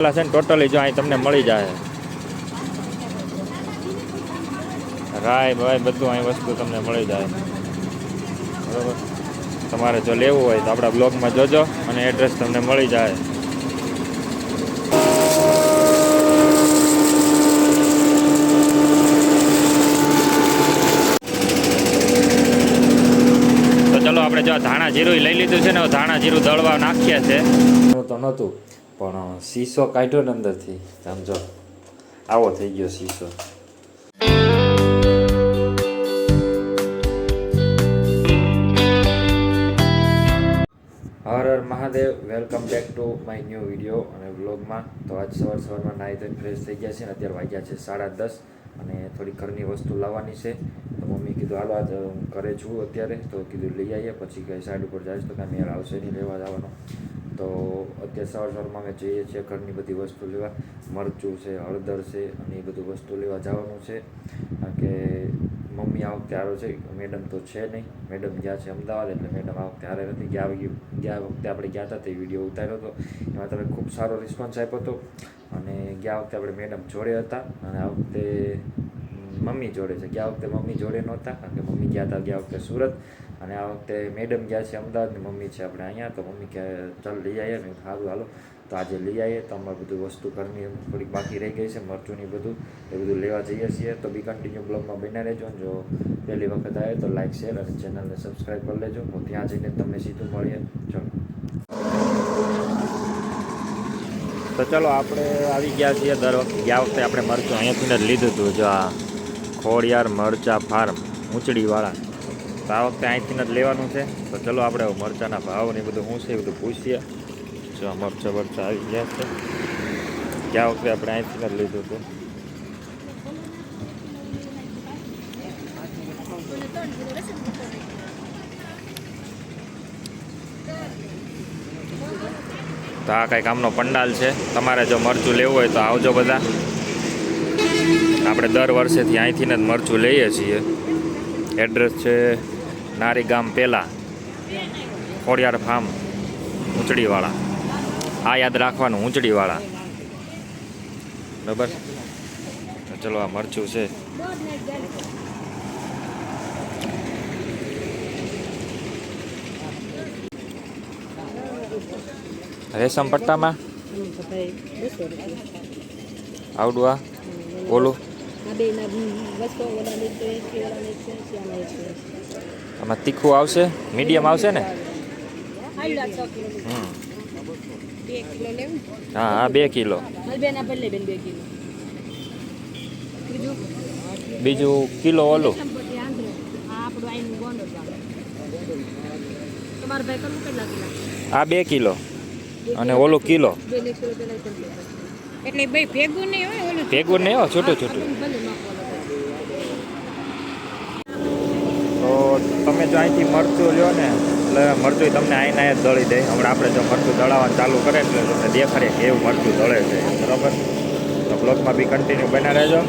પેલા છે ને ટોટલી જો અહીં તમને મળી જાય. રાય ભાઈ, બધું અહીં વસ્તુ તમને મળી જાય. બરાબર? તમારે જો લેવું હોય તો આપણા બ્લોગમાં જોજો અને એડ્રેસ તમને મળી જાય. તો ચલો આપણે જો ધાણા જીરું લઈ લીધું છે ને ધાણા જીરું દળવા નાખીએ છે. નહોતું. પણ શીશો કાઢ્યો ને અંદરથી. સમજો આવો થઈ ગયો શીશો Har Har Mahadev, welcome back to my new video અને વ્લોગમાં. તો આજ સવાર સવારમાં નાહી ધોઈને ફ્રેશ થઈ ગયા છે અને અત્યારે વાગ્યા છે સાડા દસ અને થોડી ઘરની વસ્તુ લાવવાની છે. તો મમ્મી કીધું, હાલો, આજ હું ઘરે છું અત્યારે. તો કીધું, લઈ આવીએ, પછી કંઈ સાઈડ ઉપર જાય તો કાંઈ મેળ આવશે નહીં, લેવા જવાનો. તો અત્યારે સવાર સવારમાં અમે જઈએ છીએ ઘરની બધી વસ્તુ લેવા. મરચું છે, હળદર છે અને એ બધું વસ્તુ લેવા જવાનું છે. કારણ કે મમ્મી આ વખતે આવે છે. મેડમ તો છે નહીં. મેડમ ગયા છે અમદાવાદ એટલે મેડમ આ વખતે હારે નથી. ગયા ગયા વખતે આપણે ગયા હતા તે વીડિયો ઉતાર્યો હતો. એમાં તમે ખૂબ સારો રિસ્પોન્સ આપ્યો હતો. અને ગયા વખતે આપણે મેડમ જોડે હતા. અને આ વખતે મમ્મી જોડે છે. ગયા વખતે મમ્મી જોડે નહોતા. કારણ કે મમ્મી ગયા હતા, ગયા વખતે સુરત. અને આ વખતે મેડમ ગયા છે અમદાવાદની મમ્મી છે આપણે અહીંયા, તો મમ્મી કહે, ચાલ લઈ આવીએ. મેં સારું હાલો. તો આજે લઈ આવીએ, તો અમારે બધું વસ્તુ ઘરની થોડીક બાકી રહી ગઈ છે, મરચું બધું. એ બધું લેવા જઈએ છીએ. તો બી કન્ટિન્યુ બ્લોગમાં બન્યા રહેજો જો પહેલી વખત આવે તો લાઈક શેર અને ચેનલને સબસ્ક્રાઈબ કરી લેજો. હું ત્યાં જઈને તમને સીધું મળીએ. ચલો. તો ચલો, આપણે આવી ગયા છીએ દર વખતે. ગયા વખતે આપણે મરચું અહીંયાથી જ લીધું હતું, જો આ ખોડિયાર મરચા ફાર્મ ઊંચડીવાળા તો આ વખતે અહીંથી જ લેવાનું છે. તો ચલો આપણે મરચાંના ભાવ ને બધું શું છે એ બધું પૂછીએ. જો મરચાં મરચા મરચા આવી ગયા છે. ક્યાં વખતે આપણે અહીંથી જ લીધું હતું? તો આ કંઈક આમનો પંડાલ છે. તમારે જો મરચું લેવું હોય તો આવજો બધા. આપણે દર વર્ષેથી અહીંથી જ મરચું લઈએ છીએ. એડ્રેસ છે નારી ગામ પેલા ખોડિયાર ફાર્મ ઊંચડીવાળા આ યાદ રાખવાનું ઊંચડીવાળા બરાબર? ચલો, આ મરચું છે. રેશમ પટ્ટામાં? આવડું ઓલું? આમાં તીખું આવશે મીડિયમ આવશે ને? હા હા બે કિલો. બીજું? કિલો ઓલું. આ બે કિલો. અને ઓલું કિલો. ભેગું નહીં હોય ભેગું નહીં હો છૂટું છૂટું ભલે નાખવાનું તો તમે જો અહીંથી મરચું લ્યો ને, એટલે મરચું તમને આઈને જ દળી દે. હમણાં આપણે જો મરચું દળાવવાનું ચાલુ કરે એટલે તમને દેખાડે કે એવું મરચું દળે છે. બરાબર? તો બ્લોગમાં બી કન્ટિન્યુ બના રહેજો.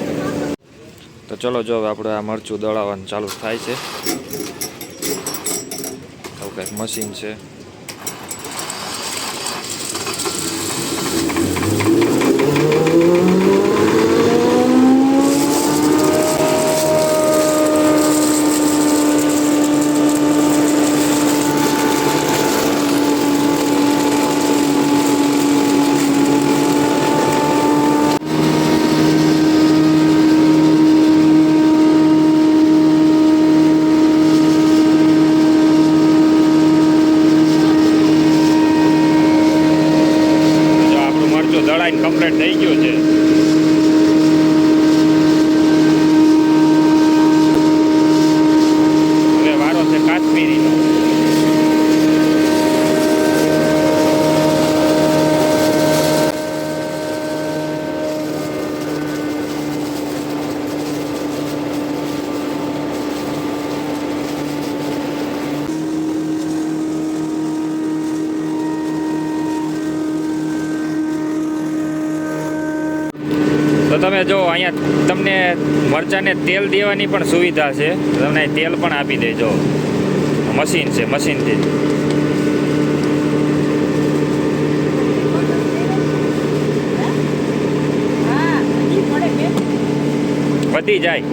તો ચલો જો આપણે આ મરચું દળાવવાનું ચાલુ થાય છે. આવું કંઈક મશીન છે. જો અહીંયા તમને મરચાંને તેલ દેવાની પણ સુવિધા છે તમને તેલ પણ આપી દેજો મશીન છે મશીનથી વધી જાય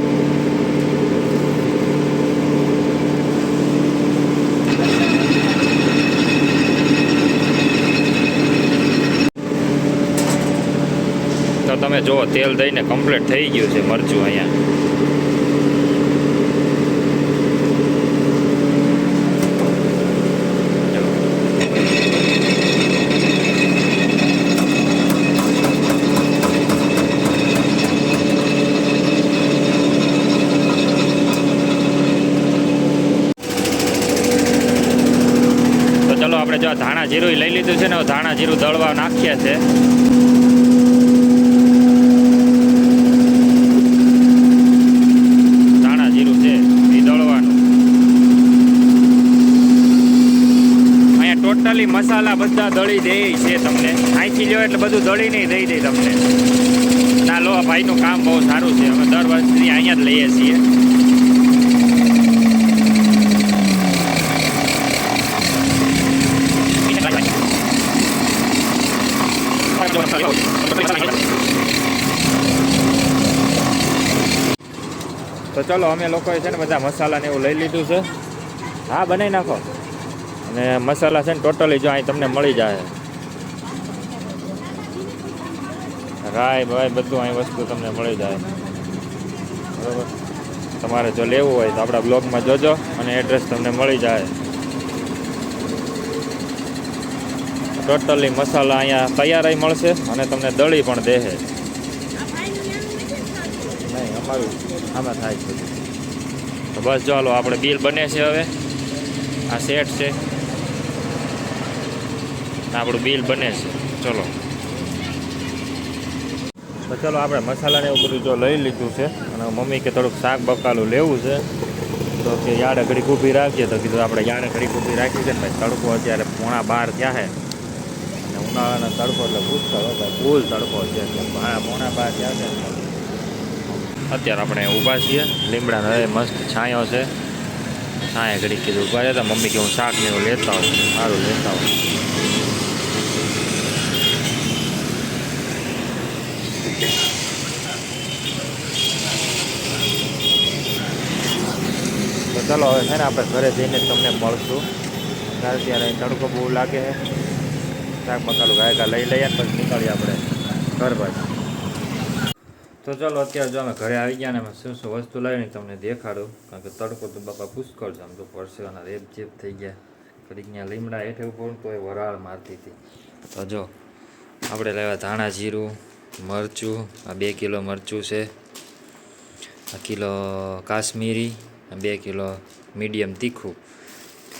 તમે જુઓ, તેલ દઈને કમ્પ્લીટ થઈ ગયું છે મરચું અહીંયા. તો ચલો આપણે જો ધાણા જીરું લઈ લીધું છે ને ધાણા જીરું દળવા નાખ્યા છે ધાણા જીરું છે એ દળવાનું અહીંયા ટોટલી મસાલા બધા દળી દે છે તમને. અહીંથી લ્યો એટલે બધું દળી નહીં દઈ દે તમને. ના, લો ભાઈનું કામ બહુ સારું છે. અમે દર વર્ષથી અહીંયા જ લઈએ છીએ. તો ચલો, અમે લોકોએ છે ને બધા મસાલાને એવું લઈ લીધું છે. હા, બનાવી નાખો. અને મસાલા છે ને ટોટલી જો અહીં તમને મળી જાય. રાય ભાઈ, બધું અહીં વસ્તુ તમને મળી જાય. બરાબર? તમારે જો લેવું હોય તો આપણા બ્લોગમાં જોજો અને એડ્રેસ તમને મળી જાય. ટોટલી મસાલા અહીંયા તૈયાર મળશે અને તમને દળી પણ દેહે નહીં, અમારું આમાં થાય છે. તો બસ ચાલો આપણે બિલ બને છે હવે. આ સેટ છે. આપણું બિલ બને છે. ચલો. તો ચલો આપણે મસાલાને એવું બધું જો લઈ લીધું છે. અને મમ્મી કે થોડુંક શાક બકાલું લેવું છે. તો કે યાર ઘડીક ઊભી રાખીએ તો કીધું આપણે યાર ઘડીક ઊભી રાખી છે ને ભાઈ તડકો અત્યારે પોણા બાર થયા છે. અને ઉનાળાનો તડકો એટલે પુષ્કળ હતો ફૂલ તડકો છે પોણા બાર થયા છે. અત્યારે આપણે ઊભા છીએ. લીમડા હવે મસ્ત છાંયો છે. છાંયા ઘડી કીધું ઊભા રહેતા મમ્મી કે હું શાક ને એવું લેતા હોઉં સારું લેતા હોઉં તો ચાલો હવે છે ને આપણે ઘરે જઈને તમને મળશું. ત્યારે ત્યારે તડકો બહુ લાગે છે. શાક મસાલું ગાયકા લઈ લઈએ પછી નીકળીએ આપણે ઘર બાજુ. તો ચાલો અત્યારે જો અમે ઘરે આવી ગયા ને અમે શું શું વસ્તુ લાવીને તમને દેખાડું. કારણ કે તડકો તો બાપા પુષ્કળ છે. આમ તો પરસેવાના રેપ ચેપ થઈ ગયા. ઘડીક ત્યાં લીમડા હેઠે ઉપર તો એ વરાળ મારતી હતી. તો જો, આપણે લાવ્યા ધાણા જીરું મરચું, આ બે કિલો મરચું છે. આ કિલો કાશ્મીરી બે કિલો મીડિયમ તીખું.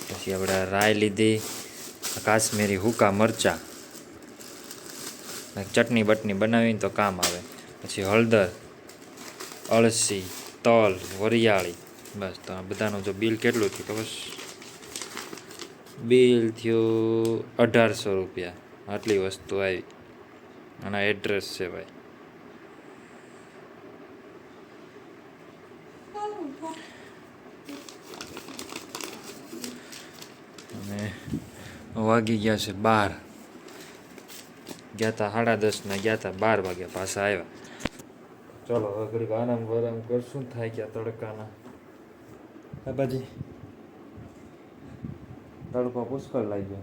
પછી આપણે રાય લીધી કાશ્મીરી હુકા મરચાં. ચટણી બટણી બનાવીને તો કામ આવે. પછી હળદર, અળસી, તલ, વરિયાળી. બસ, તો આ બધાનું જો બિલ કેટલું થયું ખબર? બસ બિલ થયું અઢારસો રૂપિયા. આટલી વસ્તુ આવી. આના એડ્રેસ છે ભાઈ. અને વાગી ગયા છે બાર. ગયા હતા સાડા દસ ને ગયા હતા બાર વાગ્યા પાછા આવ્યા. ચલો, હવે ઘડીક આરામ વરામ કરશું. થાય ગયા તડકાના. બાબાજી તડકો પુષ્કળ લાગ્યો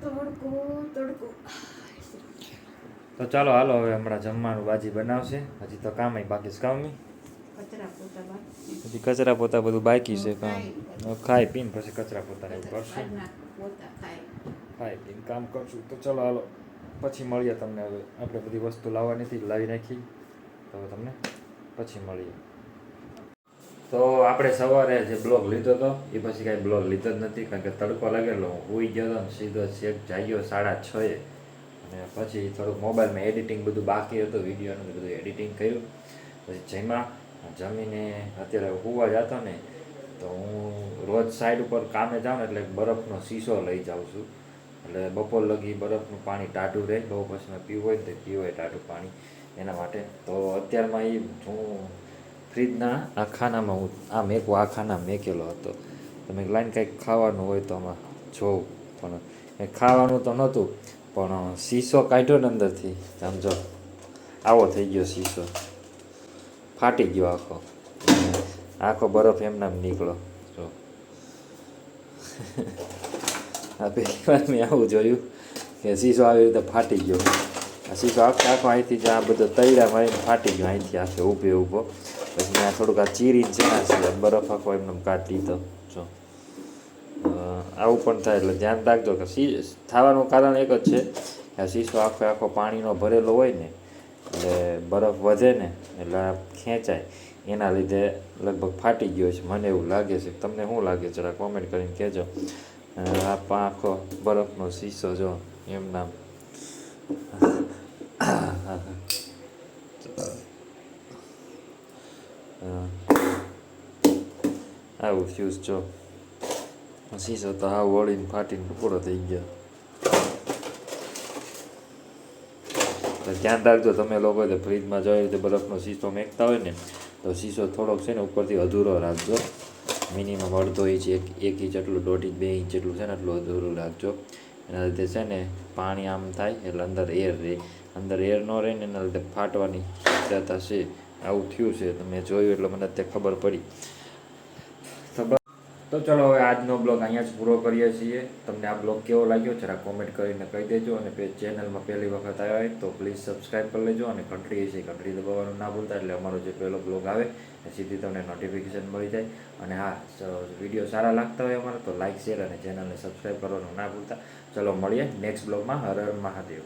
તડકો તડકો તો ચાલો હાલો હવે હમણાં જમવાનું બાજી બનાવશે. હજી તો કામ બાકી છે કામ કચરા પોતા બાકી હજી કચરા પોતા બધું બાકી છે કામ. ખાઈ પીને. પછી કચરા પોતા એવું કરશું. ખાઈ પીને કામ કરશું. તો ચાલો હાલો. પછી મળીએ તમને હવે. આપણે બધી વસ્તુ લાવવાની હતી લાવી નાખી. તો હવે તમને પછી મળીએ. તો આપણે સવારે જે બ્લોગ લીધો હતો એ પછી કાંઈ બ્લોગ લીધો જ નથી કારણ કે તડકો લાગેલો હું સૂઈ ગયો હતો સીધો શેક જાગ્યો સાડા છએ. અને પછી થોડુંક મોબાઈલમાં એડિટિંગ બધું બાકી હતું વિડીયોનું બધું એડિટિંગ કર્યું. પછી જેમાં જમીને અત્યારે હોવા જતો ને, તો હું રોજ સાઈડ ઉપર કામે જાઉં ને એટલે બરફનો શીશો લઈ જાઉં છું. એટલે બપોર લગી બરફનું પાણી ટાઢું રહે, બહુ પછી પીવું હોય તો પીવું હોય ટાઢું પાણી એના માટે. તો અત્યારમાં એ હું ફ્રીજના આ ખાનામાં હું, આ મેકો, આ ખાના મેકેલો હતો. તમે લાઈન કંઈક ખાવાનું હોય તો આમાં જોઉં. પણ એ ખાવાનું તો નહોતું. પણ શીશો કાઢ્યો ને અંદરથી સમજો આવો થઈ ગયો શીશો ફાટી ગયો આખો. આખો બરફ એમના નીકળો. જો. આ પહેલી વાર મેં આવું જોયું કે શીશો આવી રીતે ફાટી ગયો. આ શીશો આખો આખો અહીંથી જ આ બધો તૈરા મારીને ફાટી ગયો અહીંથી આખે ઊભે ઊભો. પછી મેં થોડુંક આ ચીરી છે બરફ આખો એમને કાઢી અ, આવું પણ થાય, એટલે ધ્યાન રાખજો કે સી થવાનું કારણ એક જ છે કે શીશો આખો આખો પાણીનો ભરેલો હોય ને, એટલે બરફ વધે ને, એટલે ખેંચાય. એના લીધે લગભગ ફાટી ગયો છે, મને એવું લાગે છે. તમને શું લાગે? જરા કોમેન્ટ કરીને કહેજો. આ આખો બરફનો શીશો જો, એમ નામ. આવું ફ્યુઝ જો. શીશો તો હા વળીને ફાટીને પૂરો થઈ ગયો તો ધ્યાન રાખજો તમે લોકો તો ફ્રીજમાં જોઈ રીતે બરફનો શીશો મેકતા હોય ને, તો શીશો થોડોક છે ને ઉપરથી અધૂરો રાખજો. મિનિમમ અડધો ઇંચ, એક એક ઇંચ એટલું દોઢ ઇંચ, બે ઇંચ જેટલું છે ને એટલું અધૂરું રાખજો. એના લીધે છે ને પાણી આમ થાય, એટલે અંદર એર રહે અંદર એર ન રહે ને એના લીધે ફાટવાની શક્યતા છે. આવું થયું છે. તો મેં જોયું એટલે મને તે ખબર પડી. તો ચલો હવે આજનો બ્લોગ અહીંયા જ પૂરો કરીએ છીએ. તમને આ બ્લોગ કેવો લાગ્યો જરા કોમેન્ટ કરીને કહી દેજો અને ચેનલમાં પહેલી વખત આવ્યા હોય તો પ્લીઝ સબસ્ક્રાઈબ કરી લેજો અને ઘંટડી છે ઘંટડી દબાવવાનું ના ભૂલતા એટલે અમારો જે પહેલો બ્લોગ આવે એ સીધી તમને નોટિફિકેશન મળી જાય. અને હા વીડિયો સારા લાગતા હોય અમારે તો લાઇક શેર અને ચેનલને સબસ્ક્રાઈબ કરવાનું ના ભૂલતા. ચલો મળીએ નેક્સ્ટ બ્લોગમાં. હર હર મહાદેવ.